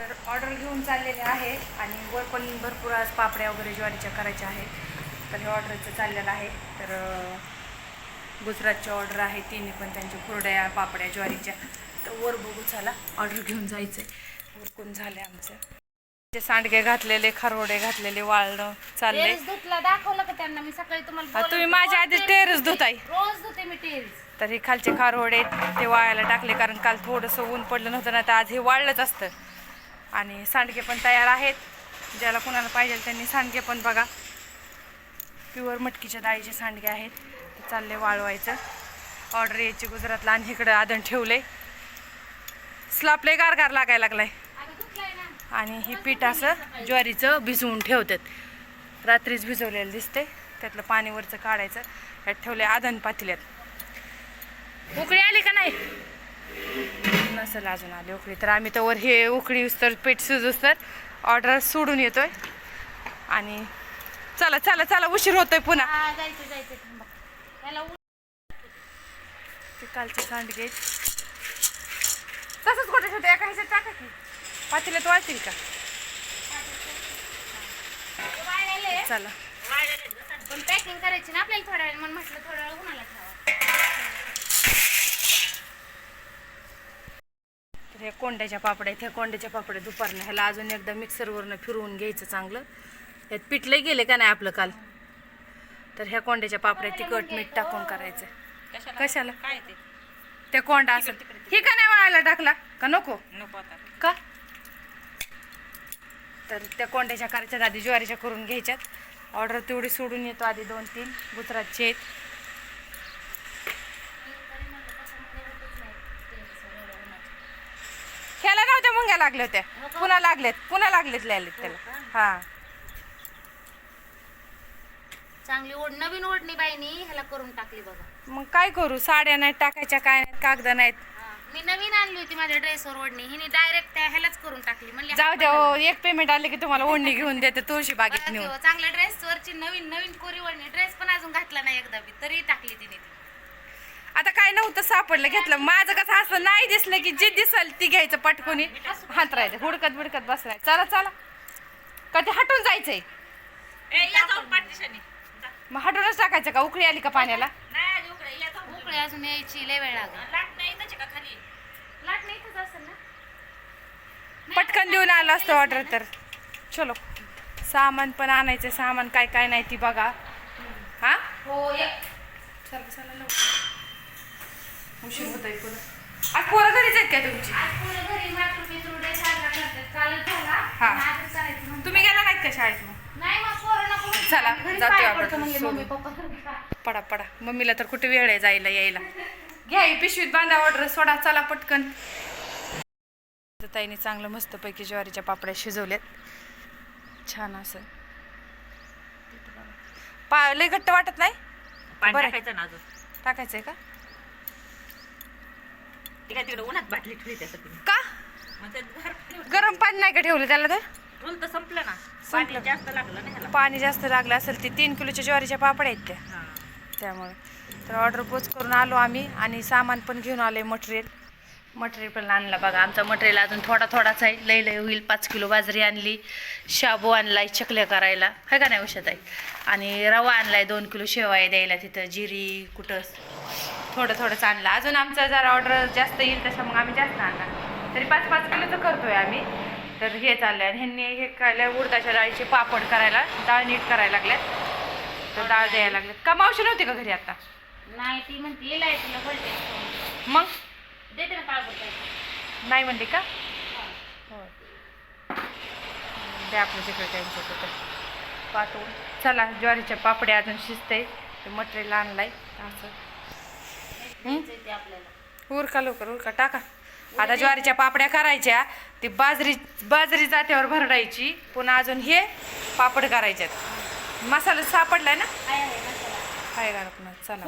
तर ऑर्डर घेऊन चाललेले आहे आणि वर पण भरपूर आज पापड्या वगैरे ज्वारीच्या करायच्या आहेत. तर हे ऑर्डरचं चाललेलं आहे. तर गुजरातची ऑर्डर आहे. तिन्ही पण त्यांच्या कुरड्या पापड्या ज्वारीच्या. तर वर बघू चला. ऑर्डर घेऊन जायचं आहे उरकून झाले आमचं. ते सांडगे घातलेले खारोडे घातलेले वाळणं चालले. धुतला दाखवलं का त्यांना? मी सकाळी तुम्हाला हा, तुम्ही. माझ्या आधी टेरेस धुताय. रोज धुते मी टेरेस. तर हे खालचे खारोडे ते वाळायला टाकले कारण काल थोडंसं ऊन पडलं नव्हतं ना तर आज हे वाळलंच असतं. आणि सांडगे पण तयार आहेत. ज्याला कुणाला पाहिजे त्यांनी सांडगे पण बघा. प्युअर मटकीच्या डाळीचे सांडगे आहेत. ते चालले वाळवायचं. ऑर्डर यायची गुजरातला आणि इकडं आदण ठेवले. स्लापले गार गारगार लागायला लागलाय. आणि ही पीठ असं ज्वारीचं भिजवून ठेवतात. रात्रीच भिजवलेलं दिसते त्यातलं पाणीवरचं काढायचं. यात ठेवले आदन पातेल्यात. उकळी आली का नाही? नसेल अजून आली उकळी. तर आम्ही तर हे उकळी तर पीठ शिजूस तर ऑर्डर सोडून येतोय. आणि चला चला चला उशीर होतोय पुन्हा. हा ते कालचे सांडगे तसंच कुठे ठेवते? एका ह्याच्यात टाका की. पातेल्यात वाळतील का? चला. पण पॅकिंग करायची ना आपल्याला थोड्या वेळ म्हणून म्हटलं थोड्या वेळ उन्हाला तर ह्या कोंड्याच्या पापड्या आहेत ह्या कोंड्याच्या पापड्या दुपारनं. ह्याला अजून एकदा मिक्सरवरनं फिरवून घ्यायचं चांगलं. यात पिठले गेले का नाही आपलं काल? तर ह्या कोंड्याच्या पापड्या तिखट मीठ टाकून करायचं. कशाला? काय ते? त्या कोंडा असेल ही का नाही वाळायला टाकला? का नको? नको का? तर त्या कोंड्याच्या करायच्यात आधी ज्वारीच्या करून घ्यायच्यात. ऑर्डर तेवढी सोडून येतो आधी दोन तीन गुजरातचे आहेत. नव्हत्या मुंग्या लागल्या होत्या. पुन्हा लागल्यात पुन्हा लागलेत लिहायलेत त्याला. हा. चांगली ओढ नवीन ओढणी बाईनी ह्याला करून टाकली बघा. मग काय करू? साड्या नाहीत टाकायच्या काय नाहीत कागद नाहीत. हा. मी नवीन आणली होती माझ्या ड्रेसवर ओढणी. हिने डायरेक्ट त्या ह्यालाच करून टाकली. म्हणली जाऊ द्या हो, एक पेमेंट आले की तुम्हाला ओढणी घेऊन देते तुळशी बागेत नेऊन हो, चांगल्या ड्रेसवरची नवीन नवीन कोरी ओढणी. ड्रेस पण अजून घातला नाही एकदा बी तरी टाकली तिने ती. आता काय नव्हतं सापडलं घेतलं. माझं कसं असं नाही दिसलं की जे दिसल ती घ्यायचं पटकोनी. हातरायचं हुडकत बिडकत बसरायचं. चला चला. का ते हटून जायचंय. मग हटूनच टाकायचं का? उकळी आली का पाण्याला? उकळी. अजून यायची लय वेळ लागेल. पटकन देऊन आलं असतं ऑर्डर तर. चलो. सामान पण आणायचं सामान काय काय नाही ती बघा. हा? हो चला लवकर. उशीर होतोय पुढं. आज पोरं घरीच आहेत काय तुमची? हा. तुम्ही गेला नाहीत का शाळेत मग. चला, आपण. मम्मी पप्पा पडा पडा. मम्मीला तर कुठे वेळ आहे जायला यायला? घ्या ही पिशवीत बांधा ऑर्डर सोडा चला पटकन. ताईने चांगलं मस्तपैकी ज्वारीच्या पापड्या शिजवल्यात. छान असं. पा लय घट्ट वाटत नाही? पाणी बरं. टाकायचं टाकायचंय का? ती काय तिकडे उन्हात बाटली ठेवली त्यासाठी का? मग ते घर गरम पाणी नाही का ठेवलं त्याला तर? संपलं ना. संपलं. पाणी जास्त लागलं ना ह्याला. पाणी जास्त लागलं असेल ते तीन किलोच्या ज्वारीच्या पापड्या आहेत त्या. हा. त्यामुळे. तर ऑर्डर पोच करून आलो आम्ही आणि सामान पण घेऊन आले मटेरियल. मटेरियल पण आणलं बघा. आमचा मटेरियल अजून थोडा थोडाच आहे. लई लई होईल. पाच किलो बाजरी आणली. शाबू आणलाय चकल्या करायला. है का नाही औषध आहे आणि रवा आणलाय दोन किलो शेवाय द्यायला तिथं. जिरी कुठं? थोडं थोडंच आणलं अजून आमचं जर ऑर्डर जास्त येईल तसं मग आम्ही जास्त आणणार तरी पाच पाच किलोचं करतोय आम्ही. तर हे चाललंय. आणि ह्यांनी हे काय उडदाच्या डाळीचे पापड करायला. डाळ नीट करायला लागल्यात तर डाळ द्यायला लागल्यात का मावशी नव्हती का घरी आता? नाही ती म्हणते आहे मग? देते ना नाही म्हणली का? हो. द्या आपलं तिकडे त्यांच्या तिथं पाठवून चला ज्वारीच्या पापड्या अजून शिजते ते मटेरियल आणलाय. असं. उरका लवकर उरका टाका. आता ज्वारीच्या पापड्या करायच्या ती बाजरी बाजरी जात्यावर भरडायची पुन्हा अजून हे पापड करायच्यात. मसाला सापडलाय ना? आहे पुन्हा चला.